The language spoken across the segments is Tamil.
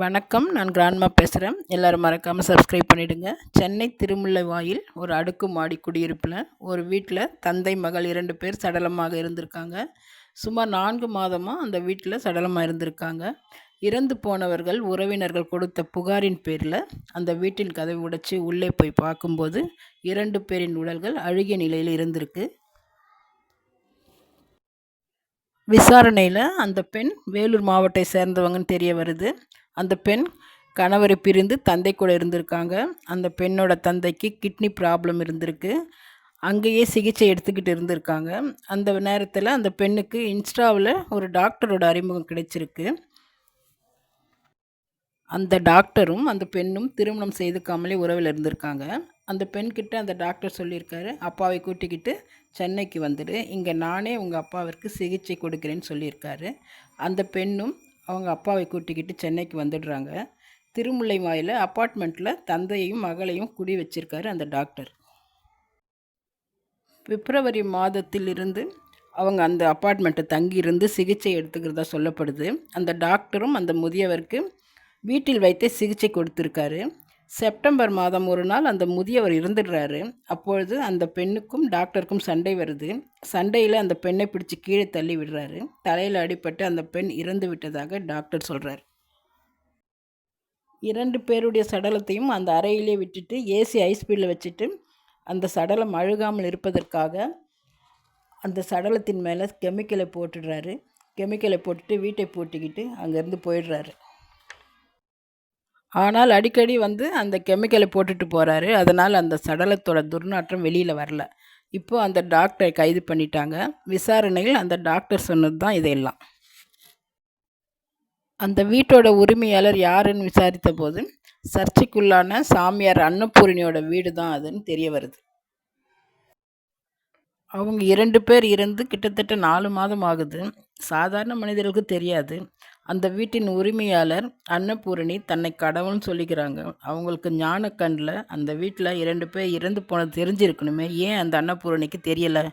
வணக்கம். நான் கிராண்ட்மா பேசுகிறேன் எல்லோரும் மறக்காமல் சப்ஸ்கிரைப் பண்ணிவிடுங்க சென்னை திருமுல்லை வாயில் ஒரு அடுக்கு மாடி குடியிருப்பில் ஒரு வீட்டில் தந்தை மகள் இரண்டு பேர் சடலமாக இருந்திருக்காங்க. சுமார் நான்கு மாதமாக அந்த வீட்டில் சடலமாக இருந்திருக்காங்க. இறந்து போனவர்கள் உறவினர்கள் கொடுத்த புகாரின் பேரில் அந்த வீட்டின் கதவை உடைச்சி உள்ளே போய் பார்க்கும்போது இரண்டு பேரின் உடல்கள் அழுகிய நிலையில் இருந்திருக்கு. விசாரணையில் அந்த பெண் வேலூர் மாவட்டத்தை சேர்ந்தவங்கன்னு தெரிய வருது. அந்த பெண் கணவரை பிரிந்து தந்தை கூட இருந்திருக்காங்க. அந்த பெண்ணோட தந்தைக்கு கிட்னி ப்ராப்ளம் இருந்திருக்கு. அங்கேயே சிகிச்சை எடுத்துக்கிட்டு இருந்திருக்காங்க. அந்த நேரத்தில் அந்த பெண்ணுக்கு இன்ஸ்டாவில் ஒரு டாக்டரோட அறிமுகம் கிடைச்சிருக்கு. அந்த டாக்டரும் அந்த பெண்ணும் திருமணம் செய்துக்காமலே உறவில் இருந்திருக்காங்க. அந்த பெண்கிட்ட அந்த டாக்டர் சொல்லியிருக்காரு அப்பாவை கூட்டிக்கிட்டு சென்னைக்கு வந்துடு. இங்கே நானே உங்கள் அப்பாவிற்கு சிகிச்சை கொடுக்குறேன்னு சொல்லியிருக்காரு. அந்த பெண்ணும் அவங்க அப்பாவை கூட்டிக்கிட்டு சென்னைக்கு வந்துடுறாங்க. திருமுல்லை வாயில் அப்பார்ட்மெண்ட்டில் தந்தையையும் மகளையும் குடி வச்சிருக்காரு அந்த டாக்டர். பிப்ரவரி மாதத்திலிருந்து அவங்க அந்த அப்பார்ட்மெண்ட்டை தங்கியிருந்து சிகிச்சை எடுத்துக்கிறதா சொல்லப்படுது. அந்த டாக்டரும் அந்த முதியவருக்கு வீட்டில் வைத்தே சிகிச்சை கொடுத்துருக்காரு. செப்டம்பர் மாதம் ஒரு நாள் அந்த முதியவர் இருந்துடுறாரு. அப்பொழுது அந்த பெண்ணுக்கும் டாக்டருக்கும் சண்டை வருது. சண்டையில் அந்த பெண்ணை பிடிச்சி கீழே தள்ளி விடுறாரு. தலையில் அடிபட்டு அந்த பெண் இறந்து விட்டதாக டாக்டர் சொல்கிறார் இரண்டு பேருடைய சடலத்தையும் அந்த அறையிலே விட்டுட்டு ஏசி ஹைஸ்பீடில் வச்சுட்டு அந்த சடலம் அழுகாமல் இருப்பதற்காக அந்த சடலத்தின் மேலே கெமிக்கலை போட்டுடுறாரு. கெமிக்கலை போட்டுட்டு வீட்டை போட்டிக்கிட்டு அங்கேருந்து போயிடுறாரு. ஆனால் அடிக்கடி வந்து அந்த கெமிக்கலை போட்டுட்டு போகிறாரு அதனால் அந்த சடலத்தோட துர்நாற்றம் வெளியில் வரல. இப்போது அந்த டாக்டரை கைது பண்ணிட்டாங்க. விசாரணையில் அந்த டாக்டர் சொன்னது தான் இதையெல்லாம். அந்த வீட்டோட உரிமையாளர் யாருன்னு விசாரித்த போது சர்ச்சைக்குள்ளான சாமியார் அன்னபூரணியோட வீடு தான் அதுன்னு தெரிய வருது. அவங்க இரண்டு பேர் இறந்து கிட்டத்தட்ட நாலு மாதம் ஆகுது. சாதாரண மனிதர்களுக்கு தெரியாது. அந்த வீட்டின் உரிமையாளர் அன்னபூரணி தன்னை கடவுள்னு சொல்லிக்கிறாங்க. அவங்களுக்கு ஞானக்கண்ணில் அந்த வீட்டில் இரண்டு பேர் இறந்து போனது தெரிஞ்சிருக்கணுமே. ஏன் அந்த அன்னபூரணிக்கு தெரியலை?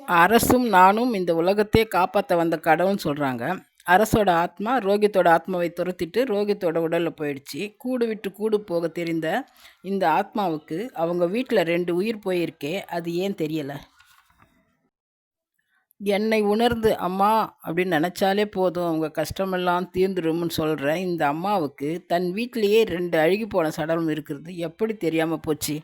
அரசும் நானும் இந்த உலகத்தையே காப்பாற்ற வந்த கடவுள்னு சொல்கிறாங்க அரசோட ஆத்மா ரோகித்தோட ஆத்மாவை துரத்திட்டு ரோகித்தோட உடலில் போயிடுச்சு. கூடு விட்டு கூடு போக தெரிந்த இந்த ஆத்மாவுக்கு அவங்க வீட்டில் ரெண்டு உயிர் போயிருக்கே அது ஏன் தெரியலை? என்னை உணர்ந்து அம்மா அப்படின்னு நினச்சாலே போதும் அவங்க கஷ்டமெல்லாம் தீர்ந்துடும்னு சொல்கிற இந்த அம்மாவுக்கு தன் வீட்டிலேயே ரெண்டு அழுகி போன சடலம் இருக்கிறது எப்படி தெரியாமல் போச்சு?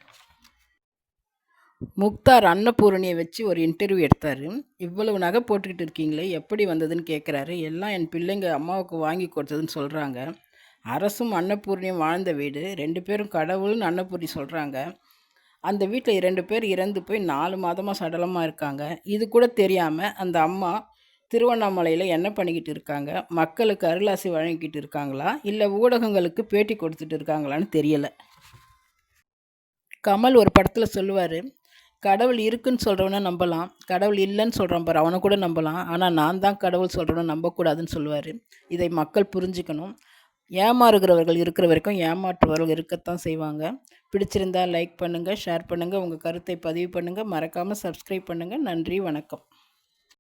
முக்தார் அன்னபூரணியை வச்சு ஒரு இன்டர்வியூ எடுத்தார். இவ்வளவு நகை போட்டுக்கிட்டு இருக்கீங்களே எப்படி வந்ததுன்னு கேட்குறாரு எல்லாம் என் பிள்ளைங்க அம்மாவுக்கு வாங்கி கொடுத்ததுன்னு சொல்கிறாங்க அரசும் அன்னபூர்ணியும் வாழ்ந்த வீடு. ரெண்டு பேரும் கடவுள்னு அன்னபூர்ணி சொல்கிறாங்க அந்த வீட்டில் இரண்டு பேர் இறந்து போய் நாலு மாதமாக சடலமாக இருக்காங்க. இது கூட தெரியாமல் அந்த அம்மா திருவண்ணாமலையில் என்ன பண்ணிக்கிட்டு இருக்காங்க? மக்களுக்கு அருளாசி வழங்கிக்கிட்டு இருக்காங்களா? இல்லை ஊடகங்களுக்கு பேட்டி கொடுத்துட்டு இருக்காங்களான்னு தெரியலை. கமல் ஒரு படத்தில் சொல்லுவார் கடவுள் இருக்குன்னு சொல்கிறவனை நம்பலாம். கடவுள் இல்லைன்னு சொல்கிறான் பாரு அவனை கூட நம்பலாம். ஆனால் நான் தான் கடவுள் சொல்கிறவனை நம்பக்கூடாதுன்னு சொல்லுவார். இதை மக்கள் புரிஞ்சுக்கணும். ஏமாறுகிறவர்கள் இருக்கிற வரைக்கும் ஏமாற்றுவர்கள் இருக்கத்தான் செய்வாங்க. பிடிச்சிருந்தால் லைக் பண்ணுங்கள் ஷேர் பண்ணுங்கள் உங்கள் கருத்தை பதிவு பண்ணுங்கள் மறக்காமல் சப்ஸ்கிரைப் பண்ணுங்கள் நன்றி வணக்கம்.